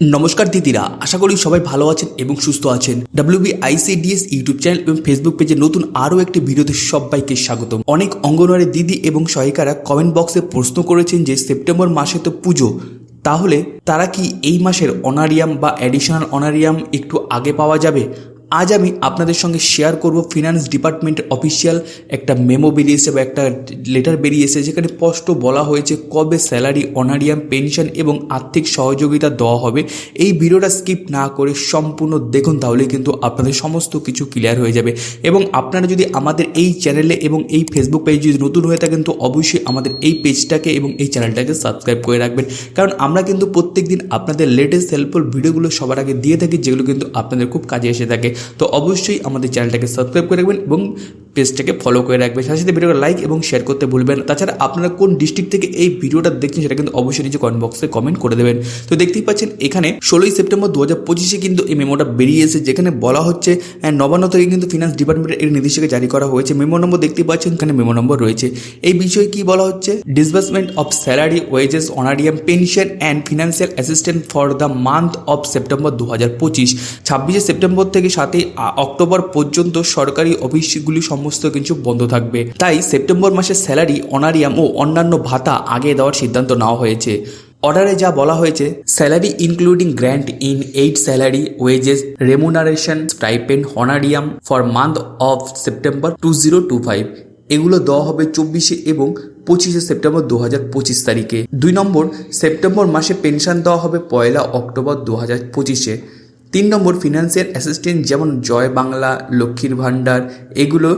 নমস্কার দিদিরা, আশা করি সবাই ভালো আছেন এবং সুস্থ আছেন। ডাব্লিউবি আইসিডিএস ইউটিউব চ্যানেল এবং ফেসবুক পেজে নতুন আরও একটি ভিডিওতে সবাইকে স্বাগত অনেক অঙ্গনওয়াড়ি দিদি এবং সহায়িকারা কমেন্ট বক্সে প্রশ্ন করেছেন যে, সেপ্টেম্বর মাসে তো পুজো, তাহলে তারা কি এই মাসের অনারিয়াম বা অ্যাডিশনাল অনারিয়াম একটু আগে পাওয়া যাবে? আজ আমি আপনাদের সঙ্গে শেয়ার করব ফিনান্স ডিপার্টমেন্টের অফিসিয়াল একটা মেমো বেরিয়েছে বা একটা লেটার বেরিয়েছে যেখানে স্পষ্ট বলা হয়েছে কবে স্যালারি অনারিয়াম পেনশন এবং আর্থিক সহযোগিতা দেওয়া হবে। এই ভিডিওটা স্কিপ না করে সম্পূর্ণ দেখুন, তাহলে কিন্তু আপনাদের সমস্ত কিছু ক্লিয়ার হয়ে যাবে। এবং আপনারা যদি আমাদের এই চ্যানেলে এবং এই ফেসবুক পেজ যদি নতুন হয়ে থাকেন, তো অবশ্যই আমাদের এই পেজটাকে এবং এই চ্যানেলটাকে সাবস্ক্রাইব করে রাখবেন। কারণ আমরা কিন্তু প্রত্যেক দিন আপনাদের লেটেস্ট হেল্পফুল ভিডিওগুলো সবার আগে দিয়ে থাকি, যেগুলো কিন্তু আপনাদের খুব কাজে এসে থাকে। তো অবশ্যই আমাদের চ্যানেলটাকে সাবস্ক্রাইব করে রাখবেন এবং পেজটাকে ফলো করে রাখবেন। সাথে সাথে ভিডিওটা লাইক এবং শেয়ার করতে ভুলবেন তাছাড়া আপনারা কোন ডিস্ট্রিক্ট থেকে এই ভিডিওটা দেখছেন সেটা কিন্তু অবশ্যই নিচে কমেন্ট বক্সে কমেন্ট করে দেবেন। তো দেখতেই পাচ্ছেন এখানে ষোলোই সেপ্টেম্বর দু হাজার পঁচিশে কিন্তু এই মেমোটা বেরিয়েছে যেখানে বলা হচ্ছে আহ, নবান্ন থেকে কিন্তু ফিনান্স ডিপার্টমেন্টের এই নির্দেশিকা জারি করা হয়েছে। মেমো নম্বর দেখতে পাচ্ছেন এখানে মেমো নম্বর রয়েছে। এই বিষয়ে কি বলা হচ্ছে? Disbursement of salary wages honorarium pension and financial assistant for the month of September দু হাজার পঁচিশ। ছাব্বিশে সেপ্টেম্বর থেকে সাতই অক্টোবর পর্যন্ত সরকারি অফিসগুলি সমস্ত কিছু বন্ধ থাকবে। তাই সেপ্টেম্বর মাসের স্যালারি, অনারিয়াম ও অন্যান্য ভাতা আগে দেওয়ার সিদ্ধান্ত নেওয়া হয়েছে। অর্ডারে যা বলা হয়েছে, salary including grant in aid salary, wages, remuneration, stipend honorarium for month of September two zero two five. এগুলো দেওয়া হবে চব্বিশে এবং পঁচিশে সেপ্টেম্বর দু হাজার পঁচিশ তারিখে। দুই নম্বর, সেপ্টেম্বর মাসে পেনশন দেওয়া হবে পয়লা অক্টোবর দু হাজার পঁচিশে। তিন নম্বর ফিনান্সিয়াল অ্যাসিস্ট্যান্ট যেমন জয় বাংলা লক্ষ্মীর ভাণ্ডার, এগুলো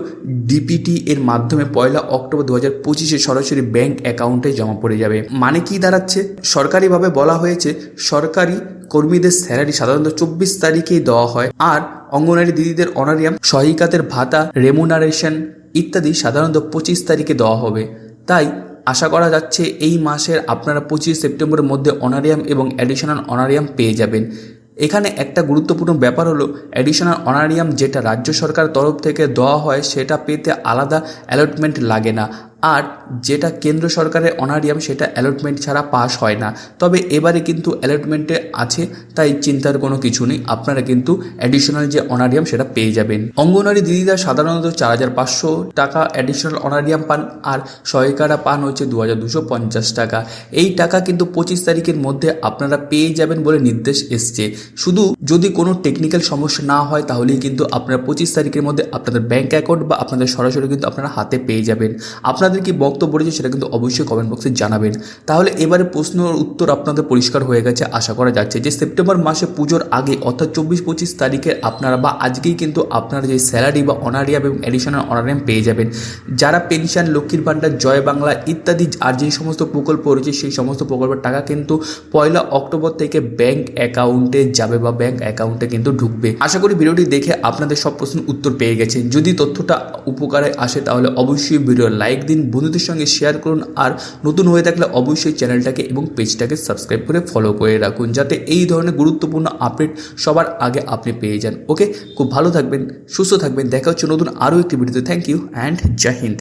ডিপিটি এর মাধ্যমে পয়লা অক্টোবর দু হাজার পঁচিশে সরাসরি ব্যাংক অ্যাকাউন্টে জমা পড়ে যাবে। মানে কি দাঁড়াচ্ছে? সরকারিভাবে বলা হয়েছে, সরকারি কর্মীদের স্যালারি সাধারণত চব্বিশ তারিখেই দেওয়া হয় আর অঙ্গনারী দিদিদের অনারিয়াম সহায়িকাদের ভাতা রেমুনারেশন ইত্যাদি সাধারণত পঁচিশ তারিখে দেওয়া হবে। তাই আশা করা যাচ্ছে এই মাসের আপনারা পঁচিশ সেপ্টেম্বরের মধ্যে অনারিয়াম এবং অ্যাডিশনাল অনারিয়াম পেয়ে যাবেন। এখানে একটা গুরুত্বপূর্ণ ব্যাপার হলো অ্যাডিশনাল অনারিয়াম যেটা রাজ্য সরকার তরফ থেকে দেওয়া হয় সেটা পেতে আলাদা অ্যালটমেন্ট লাগে না। আর যেটা কেন্দ্র সরকারের অনারিয়াম, সেটা অ্যালটমেন্ট ছাড়া পাস হয় না। তবে এবারে কিন্তু অ্যালটমেন্টে আছে, তাই চিন্তার কোনো কিছু নেই। আপনারা কিন্তু অ্যাডিশনাল যে অনারিয়াম, সেটা পেয়ে যাবেন। অঙ্গনওয়াড়ি দিদিরা সাধারণত চার হাজার পাঁচশো টাকা অ্যাডিশনাল অনারিয়াম পান, আর সহায়িকারা পান হচ্ছে দু হাজার দুশো পঞ্চাশ টাকা। এই টাকা কিন্তু পঁচিশ তারিখের মধ্যে আপনারা পেয়ে যাবেন বলে নির্দেশ এসছে। শুধু যদি কোনো টেকনিক্যাল সমস্যা না হয়, তাহলেই কিন্তু আপনারা পঁচিশ তারিখের মধ্যে আপনাদের ব্যাঙ্ক অ্যাকাউন্ট বা আপনাদের সরাসরি কিন্তু আপনারা হাতে পেয়ে যাবেন। আপনাদের কি বক্তব্য রয়েছে সেটা কিন্তু অবশ্যই কমেন্ট বক্সে জানাবেন। তাহলে এবারে প্রশ্নের উত্তর আপনাদের পরিষ্কার হয়ে গেছে, আশা করা যাচ্ছে যে সেপ্টেম্বর মাসে পুজোর আগে অর্থাৎ চব্বিশ পঁচিশ তারিখে আপনারা বা আজকেই কিন্তু আপনারা যে স্যালারি বা অনারিয়াম এবং অ্যাডিশনাল অনারিয়াম পেয়ে যাবেন। যারা পেনশন লক্ষ্মীর ভাণ্ডার, জয় বাংলা ইত্যাদি আর যে সমস্ত প্রকল্প রয়েছে সেই সমস্ত প্রকল্পের টাকা কিন্তু পয়লা অক্টোবর থেকে ব্যাংক অ্যাকাউন্টে যাবে বা ব্যাংক অ্যাকাউন্টে কিন্তু ঢুকবে। আশা করি ভিডিওটি দেখে আপনাদের সব প্রশ্নের উত্তর পেয়ে গেছেন। যদি তথ্যটা উপকারে আসে তাহলে অবশ্যই ভিডিও লাইক দিন বন্ধুদের সঙ্গে শেয়ার করুন আর নতুন হয়ে থাকলে অবশ্যই চ্যানেলটাকে এবং পেজটাকে সাবস্ক্রাইব করে ফলো করে রাখুন যাতে এই ধরনের গুরুত্বপূর্ণ আপডেট সবার আগে আপনি পেয়ে যান। ওকে খুব ভালো থাকবেন, সুস্থ থাকবেন। দেখা হচ্ছে নতুন আরও একটি ভিডিওতে থ্যাংক ইউ অ্যান্ড জাহিন